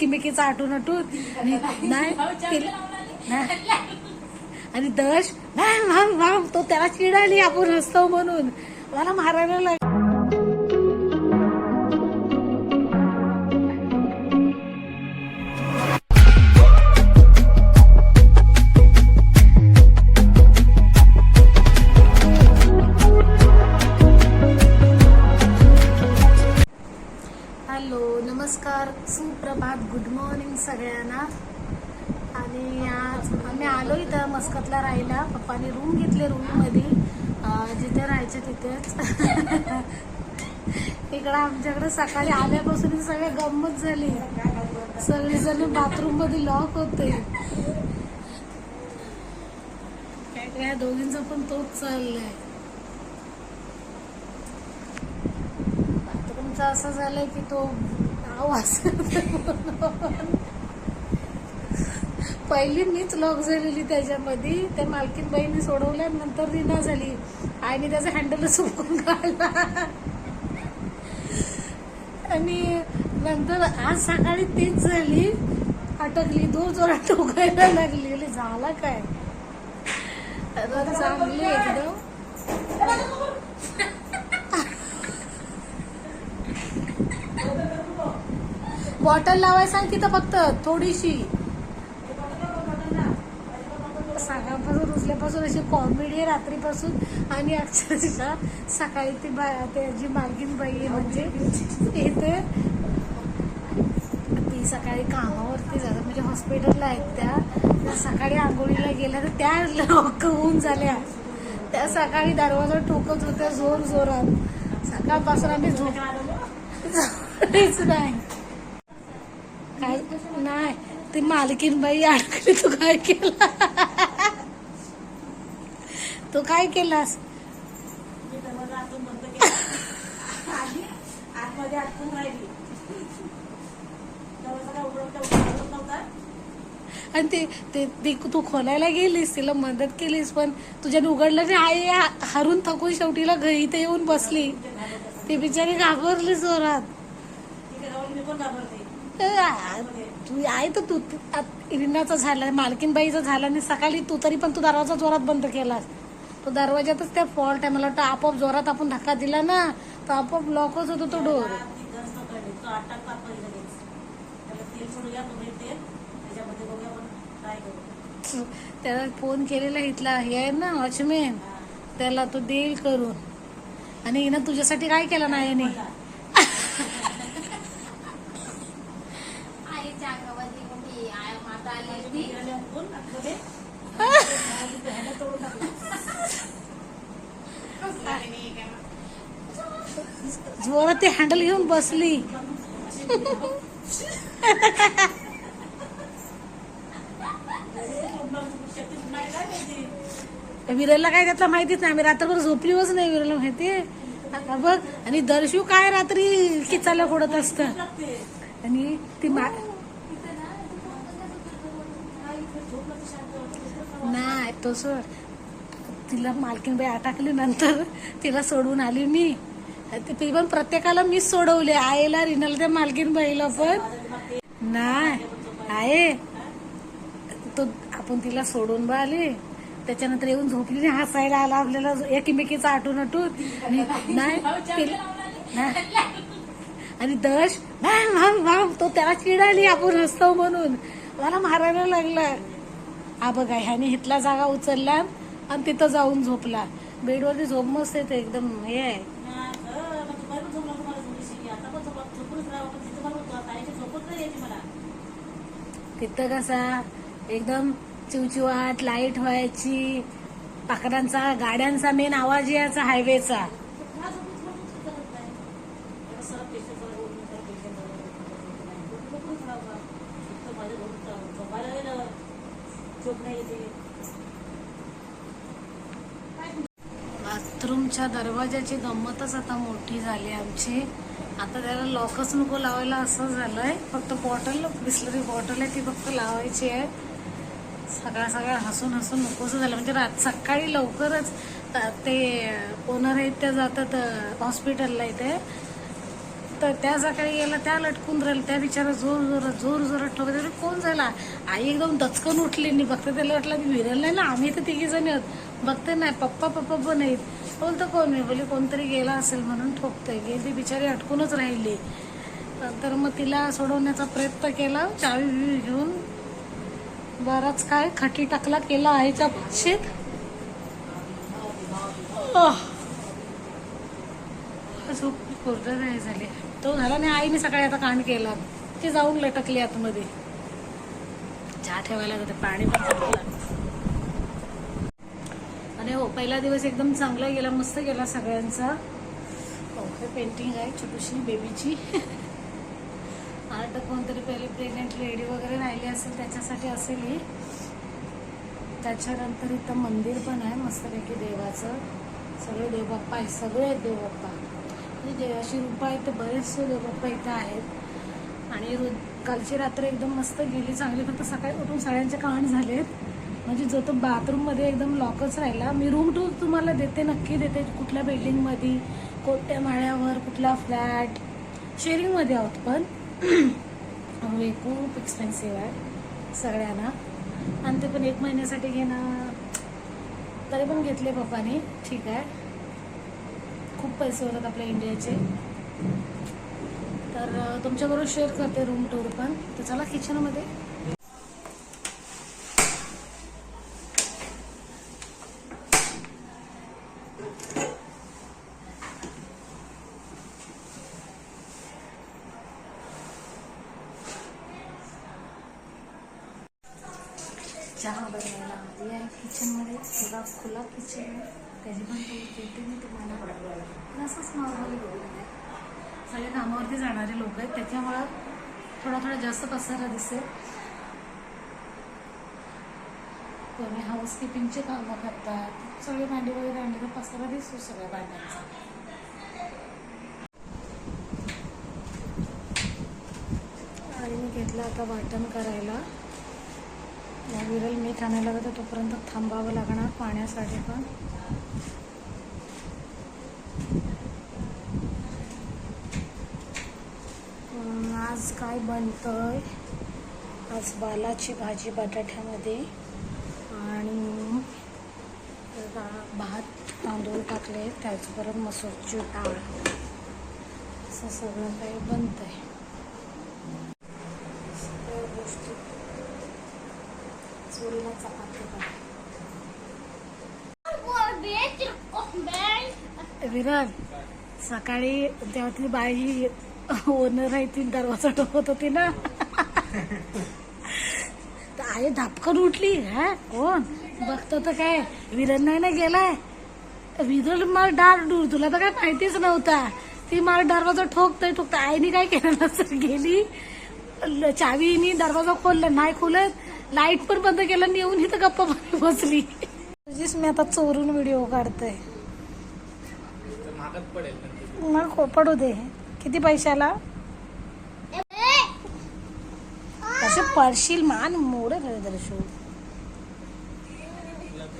एकीमेकीचा आठून आठून आणि नाही आणि दश भाम भाम तो त्याला चिडाली आपण हसतो म्हणून. मला मारायला मस्कतला राहिला. पप्पाने रूम घेतले रूममध्ये जिथे राहायचे तिथेच. इकडं आमच्याकडे सकाळी आल्यापासून सगळे गंमत झाली. सगळेजण बाथरूममध्ये लॉक होते. या ह्या दोघींचा पण तोच चाललाय. बाथरूमचा असं झालंय की तो आवाज पहिली मीच लॉक झालेली त्याच्यामध्ये. त्या मालकीन बाईने सोडवल्या नंतर रिना झाली. आईने त्याचा हँडलच उकून काढला. आणि नंतर आज सकाळी तीच झाली. अटकली. दूर जोरात टोकायला लागली. अरे झाला काय? चांगली एकदम. बॉटल लावाय सांग तिथं फक्त थोडीशी. सकाळपासून उचल्यापासून अशी कॉमेडी आहे रात्रीपासून. आणि अक्षरशः सकाळी ती बा त्याची मालकीन बाई आहे म्हणजे इथे ती सकाळी कामावरती जातात. म्हणजे हॉस्पिटलला आहेत त्या. सकाळी आंघोळीला गेल्या तर त्या लॉक होऊन झाल्या. त्या सकाळी दरवाजा ठोकत होत्या जोर जोरात. सकाळपासून आम्ही झोप तेच नाही. काय? नाही. ती मालकीन बाई अडकली तू काय केला. तू काय केलास? आणि ते ते ते तू खोलायला गेलीस तिला मदत केलीस पण तुझ्याने उघडलं नाही आई हरून थकून शेवटीला घरी इथे येऊन बसली. ती बिचारी घाबरली जोरात. ती आहे तर तू इरिनाचा झाला मालकीनबाईचा झाला आणि सकाळी तू तरी पण तू दरवाजा जोरात बंद केलास. तो दरवाजातच त्या फॉल्ट आहे. मला वाटतं आपोआप जोरात आपण धक्का दिला ना तर आपोआप लॉकच होतो तो डोर त्याला फोन केलेला इथला हे आहे ना वॉचमॅन त्याला तो देईल करून. आणि हिनं तुझ्यासाठी काय केलं नाही याने आईच्या अंगामध्ये मोठी आय माता आली होती आणि उघडून आतमध्ये हँडल तोडून टाकलं जोरात ते हँडल घेऊन बसली. काय विरलला काय त्यातला माहितीच नाही. आम्ही रात्रभर झोपलीच नाही विरलला माहितीये बघ. आणि दर्शू काय रात्री किचाला फोडत असत? आणि ती मा नाही तो सोड. तिला मालकीनबाई अटकली नंतर. तिला सोडून आली मी. ती ती पण प्रत्येकाला मी सोडवले. आईला रिनाला त्या मालकीनबाईला पण. नाही. आहे. तो आपण तिला सोडून बा आली. त्याच्यानंतर येऊन झोपली. नाही हसायला आला आपल्याला एकमेकीचा आठून आठून आणि नाही. आणि दश नाही माम माम तो त्याला चिडाली आपण हसतो म्हणून. मला मारायला लागला. हा बघा ह्याने हितला जागा उचलला आणि तिथं जाऊन झोपला. बेडवरती झोप मस्त येते. एकदम हे आहे हा, खरं, मग दुपारी पण झोपला तुम्हाला थोडीशी. आता पण झोपा- झोपूनच राहावं, पण तिथं पण होतं. ताईची झोपच नाही यायची मला. तिथं कसा एकदम चिवचिवाट लाइट व्हायची. पाखरांचा गाड्यांचा मेन आवाज यायचा हायवेचा. बाथरूमच्या दरवाजाची गंमतच आता मोठी झाली आमची. आता त्याला लॉकच नको लावायला असं झालंय. फक्त बॉटल बिस्लरी बॉटल आहे ती फक्त लावायची आहे. सकाळ सकाळ हसून हसून नकोसं झालं. म्हणजे रात सकाळी लवकरच ते ओनर आहेत त्या जातात हॉस्पिटलला इथे. तर त्या सकाळी गेला त्या लटकून राहिलं त्या बिचारा जोर जोरात जोर जोरात ठोकत होते. कोण झाला? आई एकदम दचकन उठली. नाही बघते त्याला वाटलं मी विरल नाही ना. आम्ही तर तिघी जण आहोत. बघते नाही. पप्पा पप्पा पण आहेत. बोलतो कोण? मी बोली कोणतरी गेला असेल म्हणून ठोकतोय. गेली बिचारी अटकूनच राहिली. तर मग तिला सोडवण्याचा प्रयत्न केला. चावी बिवी घेऊन बराच काय खटी टाकला केला आईच्या भाषेत झोप कोरडं नाही झाली. तो झाला नाही आईने सकाळी आता कांड केला. ती जाऊन लटकली आतमध्ये. चहा ठेवायला जाते पाणी पण आणि हो पहिला दिवस एकदम चांगला गेला मस्त गेला सगळ्यांचा. हो हे पेंटिंग आहे छोटीशी बेबीची आता कोणतरी पहिले प्रेग्नेंट लेडी वगैरे राहिली असेल त्याच्यासाठी असेल ही. त्याच्यानंतर इथं मंदिर पण आहे मस्तपैकी देवाचं. सगळे देवबाप्पा आहे सगळे आहेत देवबाप्पा. म्हणजे देवाशी रूपा आहेत तर बरेचसे देवबाप्पा इथं आहेत. आणि रु कालची रात्र एकदम मस्त गेली चांगली. फक्त सकाळी उठून सगळ्यांचे कान झालेत. म्हणजे जो तो बाथरूममध्ये एकदम लॉकच राहिला मी रूम टूर तुम्हाला देते नक्की देते. कुठल्या बिल्डिंगमध्ये कोणत्या माळ्यावर कुठला फ्लॅट शेअरिंगमध्ये आहोत पण. हे खूप एक्सपेन्सिव्ह आहे सगळ्यांना. आणि ते पण एक महिन्यासाठी घेणं तरी पण घेतले पप्पाने. ठीक आहे. खूप पैसे होतात आपल्या इंडियाचे तर तुमच्याबरोबर शेअर करते रूम टूर पण. तर चला किचनमध्ये चहा बनवायला आली आहे. किचनमध्ये थोडा खुला किचन आहे. त्याची पण देते मी तुम्हाला असंच नॉर्मली आहे. सगळे कामावरती जाणारे लोक आहेत. त्याच्यामुळं थोडा थोडा जास्त पसारा दिसेल. कोणी हाऊसकीपिंगचे कामं करतात. सगळे भांडी वगैरे आणले तर पसारा दिसतो सगळ्या भांड्यांचा. आणि मी घेतलं आता वाटण करायला. या विरल मी आणायला लागतं तोपर्यंत थांबावं लागणार पाण्यासाठी पण. आज काय बनतंय? आज बालाची भाजी बटाट्यामध्ये आणि भात तांदूळ टाकले त्याचबरोबर मसूरची डाळ असं सगळं काही बनतंय. आहे चोरीला चपाती पण सकाळी तेव्हा ती बाई ओनर आहे ती दरवाजा ठोकत होती ना. तर आई धापकन उठली हा कोण? बघतो तर काय विरण नाही ना गेलाय? विरल मार डार डूर तुला तर काय माहितीच नव्हता. ती मार दरवाजा ठोकतय ठोकत आईने काय केलं नसेल गेली. चावीनी दरवाजा खोलला नाही खोलत. लाइट पण बंद केला आणि येऊन इथं गप्पा मारी बसली. तुझीच मी आता चोरून व्हिडिओ काढते मग खो- पडू दे. किती पैशाला? असे पडशील मान मोड खरे दर्शू